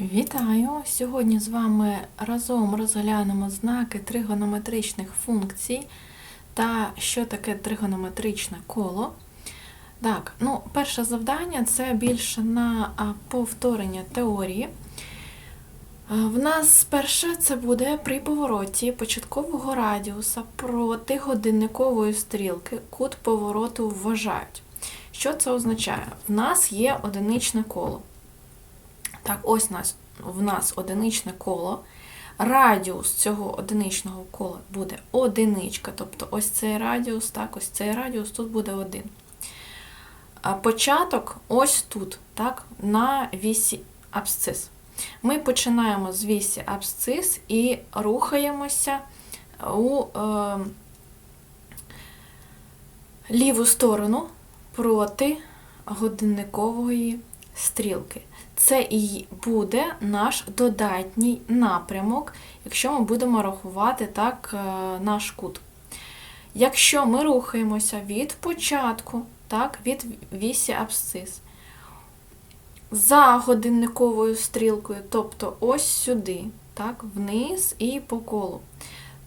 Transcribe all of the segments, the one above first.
Вітаю! Сьогодні з вами разом розглянемо знаки тригонометричних функцій та що таке тригонометричне коло. Так, ну, перше завдання це більше на повторення теорії. В нас перше це буде при повороті початкового радіуса проти годинникової стрілки кут повороту вважають. Що це означає? В нас є одиничне коло. Так, ось нас, в нас одиничне коло. Радіус цього одиничного кола буде одиничка, тобто ось цей радіус, так, ось цей радіус тут буде один. А початок ось тут, так, на вісі абсцис. Ми починаємо з вісі абсцис і рухаємося у е, ліву сторону проти годинникової стрілки. Це і буде наш додатній напрямок, якщо ми будемо рахувати так е, наш кут. Якщо ми рухаємося від початку, так, від вісі абсцис, за годинниковою стрілкою, тобто ось сюди, так, вниз і по колу,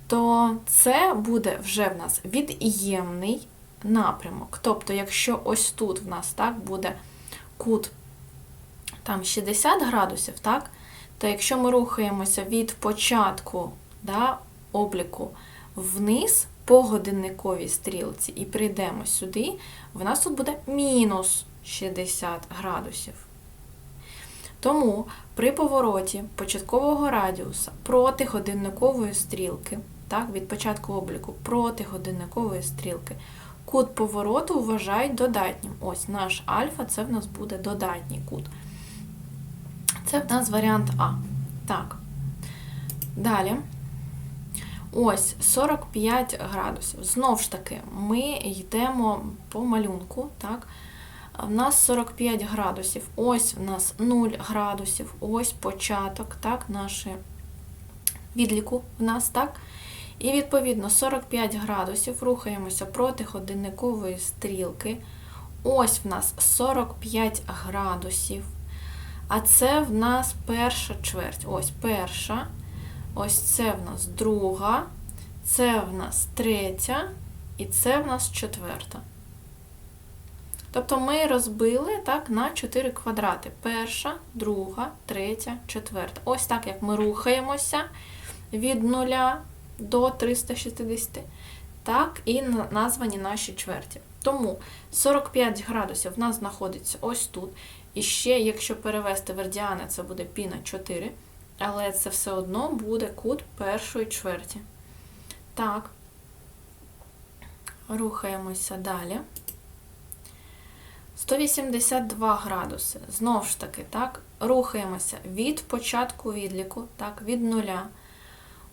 то це буде вже в нас від'ємний напрямок. Тобто, якщо ось тут в нас так буде кут там 60 градусів, так, то якщо ми рухаємося від початку да, обліку вниз по годинниковій стрілці і прийдемо сюди, в нас тут буде мінус 60 градусів. Тому при повороті початкового радіуса проти годинникової стрілки, так, від початку обліку проти годинникової стрілки, кут повороту вважають додатнім. Ось наш альфа це в нас буде додатній кут. Це в нас варіант А. Так. Далі. Ось 45 градусів. Знову ж таки, ми йдемо по малюнку. так. В нас 45 градусів. Ось в нас 0 градусів, ось початок, так, нашої відліку в нас, так. І відповідно 45 градусів рухаємося проти годинникової стрілки. Ось в нас 45 градусів. А це в нас перша чверть. Ось перша. Ось це в нас друга, це в нас третя, і це в нас четверта. Тобто ми розбили так, на 4 квадрати. Перша, друга, третя, четверта. Ось так, як ми рухаємося від 0 до 360. Так, і названі наші чверті. Тому 45 градусів в нас знаходиться ось тут. І ще, якщо перевести в це буде пі на 4, але це все одно буде кут першої чверті. Так, рухаємося далі. 182 градуси. Знову ж таки, так, рухаємося від початку відліку, так, від нуля.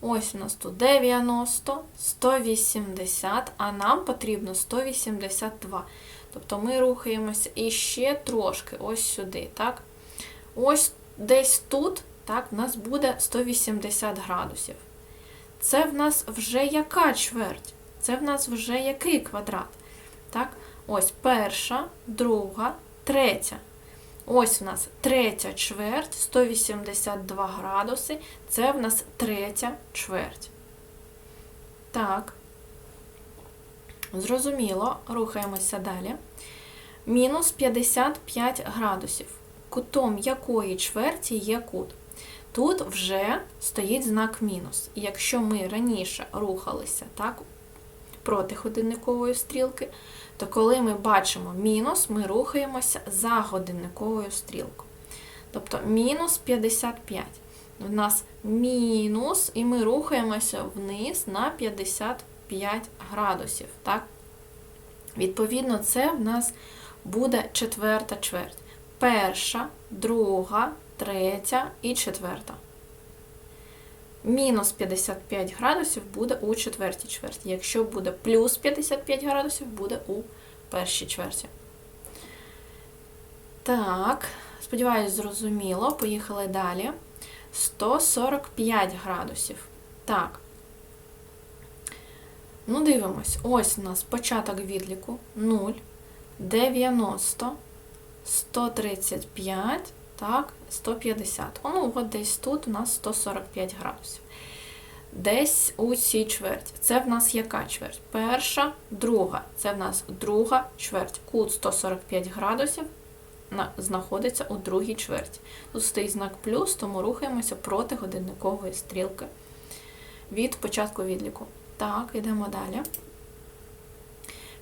Ось у нас тут 90, 180, а нам потрібно 182. Тобто ми рухаємося іще трошки ось сюди. так? Ось десь тут так, у нас буде 180 градусів. Це в нас вже яка чверть? Це в нас вже який квадрат? Так? Ось перша, друга, третя. Ось в нас третя чверть, 182 градуси. Це в нас третя чверть. Так. Зрозуміло, рухаємося далі. Мінус 55 градусів. Кутом якої чверті є кут? Тут вже стоїть знак мінус. І якщо ми раніше рухалися так, проти годинникової стрілки, то коли ми бачимо мінус, ми рухаємося за годинниковою стрілкою. Тобто мінус 55. У нас мінус, і ми рухаємося вниз на 55 градусів. Так? Відповідно, це в нас буде четверта чверть. Перша, друга, третя і четверта. Мінус 55 градусів буде у четвертій чверті. Якщо буде плюс 55 градусів, буде у першій чверті. Так, сподіваюсь, зрозуміло. Поїхали далі. 145 градусів. Так. Ну, дивимось. Ось у нас початок відліку 0, 90, 135, так, 150. О, Ну, от десь тут у нас 145 градусів. Десь у цій чверті. Це в нас яка чверть? Перша, друга. Це в нас друга чверть. Кут 145 градусів знаходиться у другій чверті. Тут стоїть знак плюс, тому рухаємося проти годинникової стрілки від початку відліку. Так, йдемо далі.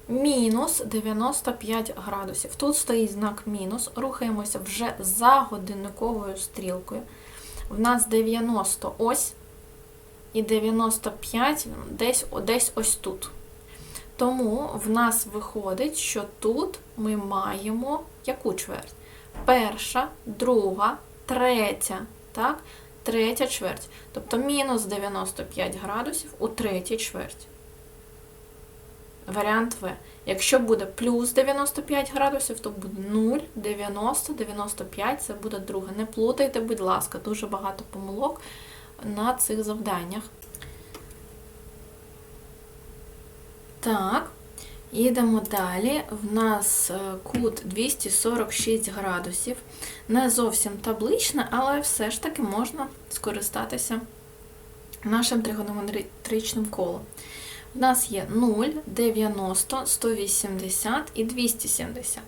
Мінус 95 градусів. Тут стоїть знак мінус. Рухаємося вже за годинниковою стрілкою. В нас 90 ось і 95 десь, десь ось тут. Тому в нас виходить, що тут ми маємо яку чверть? Перша, друга, третя, так? Третя чверть. Тобто мінус 95 градусів у третій чверті. Варіант В. Якщо буде плюс 95 градусів, то буде 0, 90, 95 це буде друге. Не плутайте, будь ласка, дуже багато помилок на цих завданнях. Так, їдемо далі. В нас е, кут 246 градусів. Не зовсім табличне, але все ж таки можна скористатися нашим тригонометричним колом. У нас є 0, 90, 180 і 270.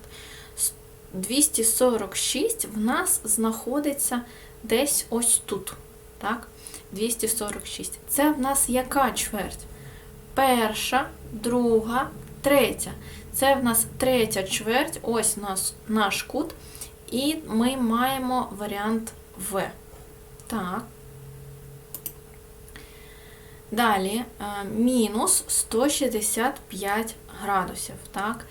246 в нас знаходиться десь ось тут. Так? 246. Це в нас яка чверть? Перша, друга, третя. Це в нас третя чверть, ось наш, наш кут. І ми маємо варіант В. Так. Далі е, мінус 165 градусів. Так?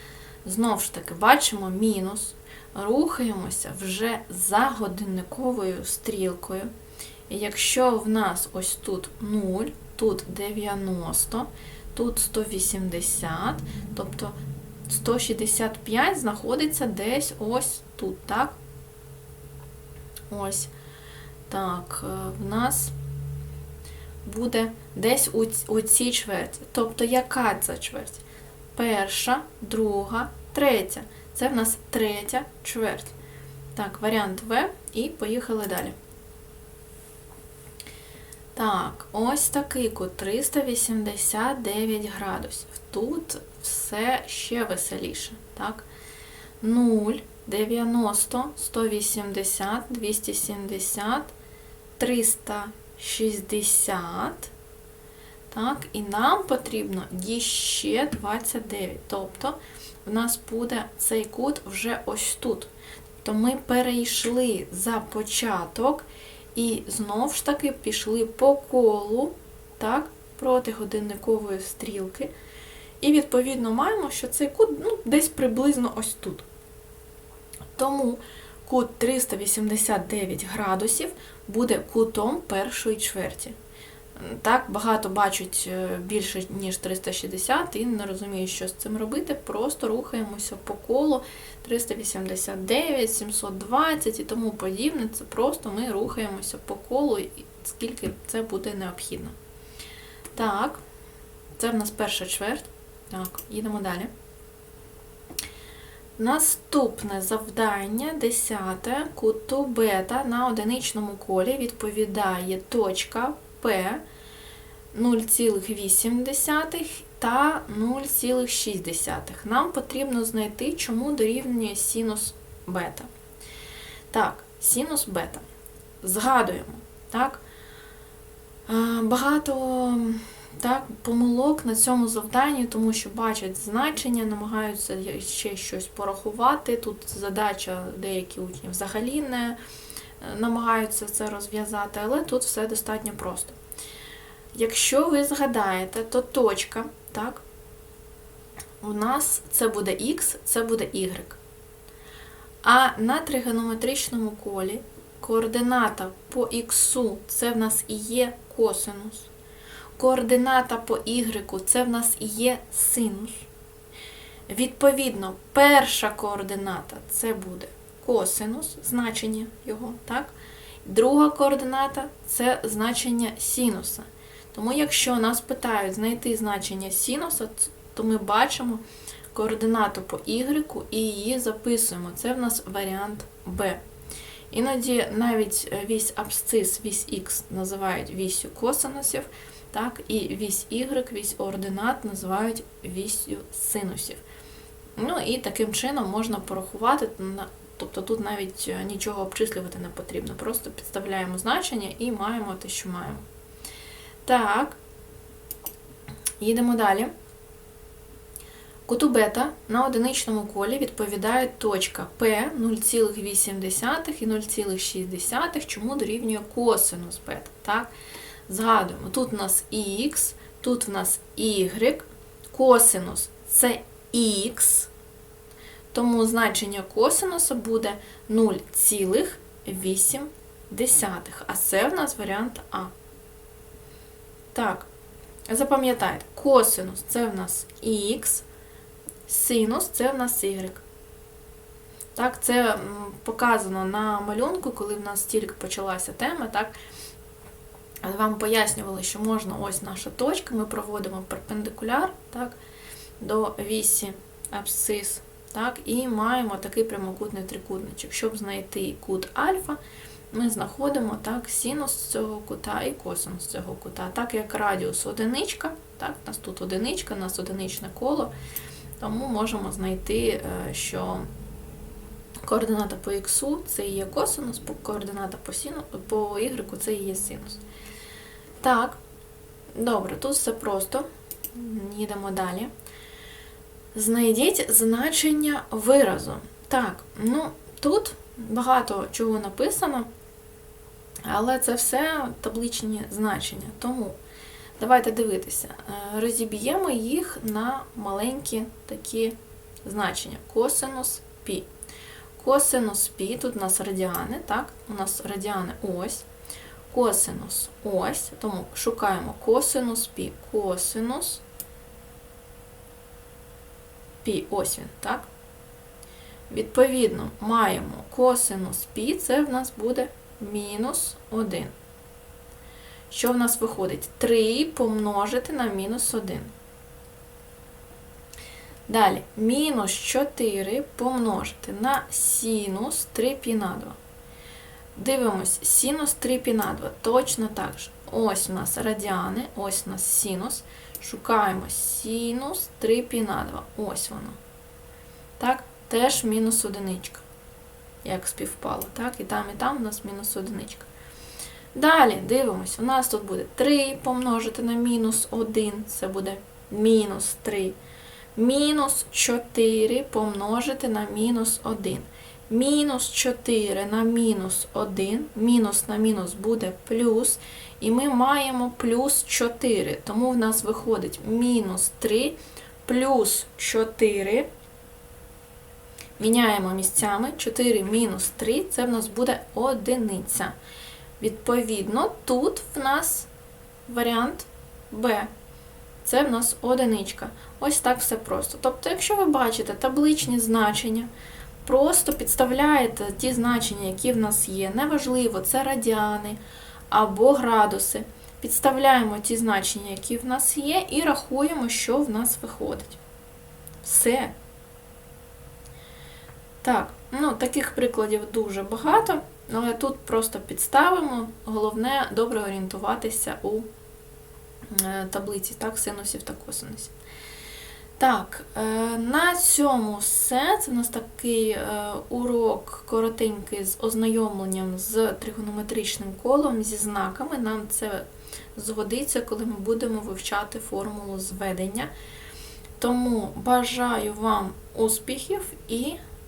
Знову ж таки, бачимо мінус. Рухаємося вже за годинниковою стрілкою. Якщо в нас ось тут 0, тут 90, тут 180, тобто 165 знаходиться десь ось тут, так? Ось. Так, е, в нас буде десь у, цій чверті. Тобто, яка це чверть? Перша, друга, третя. Це в нас третя чверть. Так, варіант В і поїхали далі. Так, ось такий кут 389 градусів. Тут все ще веселіше. Так? 0, 90, 180, 270, 360. Так, і нам потрібно ще 29. Тобто, в нас буде цей кут вже ось тут. Тобто ми перейшли за початок і знов ж таки пішли по колу, так, проти годинникової стрілки. І, відповідно, маємо, що цей кут ну, десь приблизно ось тут. Тому кут 389 градусів буде кутом першої чверті. Так, багато бачать е, більше, ніж 360, і не розуміють, що з цим робити. Просто рухаємося по колу 389, 720 і тому подібне. Це просто ми рухаємося по колу, скільки це буде необхідно. Так, це в нас перша чверть. Так, їдемо далі. Наступне завдання, десяте, куту бета на одиничному колі відповідає точка П 0,8 та 0,6. Нам потрібно знайти, чому дорівнює синус бета. Так, синус бета. Згадуємо. Так? Багато так, помилок на цьому завданні, тому що бачать значення, намагаються ще щось порахувати. Тут задача деякі учні взагалі не намагаються це розв'язати, але тут все достатньо просто. Якщо ви згадаєте, то точка, так, у нас це буде Х, це буде Y. А на тригонометричному колі координата по Х це в нас і є косинус. Координата по Y це в нас і є синус. Відповідно, перша координата це буде косинус, значення його, так? Друга координата це значення синуса. Тому, якщо нас питають знайти значення синуса, то ми бачимо координату по y і її записуємо. Це в нас варіант B. Іноді навіть е, вісь абсцис, вісь х називають вісю косинусів, так, і вісь y, вісь ординат називають вісю синусів. Ну і таким чином можна порахувати, тобто тут навіть е, нічого обчислювати не потрібно, просто підставляємо значення і маємо те, що маємо. Так, їдемо далі. Куту бета на одиничному колі відповідає точка P 0,8 і 0,6, чому дорівнює косинус бета. Так? Згадуємо, тут у нас х, тут в нас y, косинус це х, тому значення косинуса буде 0,8, а це в нас варіант А. Так, запам'ятайте, косинус це в нас х, синус це в нас y. Так, це показано на малюнку, коли в нас тільки почалася тема, так, вам пояснювали, що можна ось наша точка, ми проводимо перпендикуляр так, до вісі абсцис, так, і маємо такий прямокутний трикутничок. Щоб знайти кут альфа, ми знаходимо так, синус цього кута і косинус цього кута. Так як радіус одиничка, так, у нас тут одиничка, у нас одиничне коло, тому можемо знайти, е, що координата по х це є косинус, координата по, сину, по y це є синус. Так, добре, тут все просто. Їдемо далі. Знайдіть значення виразу. Так, ну тут багато чого написано, але це все табличні значення. Тому давайте дивитися. Е, Розіб'ємо їх на маленькі такі значення. Косинус пі. Косинус пі, тут у нас радіани, так? У нас радіани ось. Косинус ось, тому шукаємо косинус пі. Косинус пі, ось він, так? Відповідно, маємо косинус пі, це в нас буде мінус 1. Що в нас виходить? 3 помножити на мінус 1. Далі, мінус 4 помножити на синус 3 пі на 2. Дивимось, синус 3 пі на 2. Точно так же. Ось у нас радіани, ось у нас синус. Шукаємо синус 3 пі на 2. Ось воно. Так, теж мінус одиничка. Як співпало. Так, і там, і там у нас мінус одиничка. Далі дивимось, у нас тут буде 3 помножити на мінус 1, це буде мінус 3. Мінус 4 помножити на мінус 1. Мінус 4 на мінус 1, мінус на мінус буде плюс, і ми маємо плюс 4, тому в нас виходить мінус 3 плюс 4. Міняємо місцями 4 мінус 3, це в нас буде одиниця. Відповідно, тут в нас варіант Б. Це в нас одиничка. Ось так все просто. Тобто, якщо ви бачите табличні значення, просто підставляєте ті значення, які в нас є. Неважливо, це радіани або градуси. Підставляємо ті значення, які в нас є, і рахуємо, що в нас виходить. Все. Так, ну таких прикладів дуже багато, але тут просто підставимо. Головне добре орієнтуватися у е, таблиці так, синусів та косинусів. Так, е, на цьому все. Це у нас такий е, урок коротенький з ознайомленням з тригонометричним колом, зі знаками. Нам це згодиться, коли ми будемо вивчати формулу зведення. Тому бажаю вам успіхів і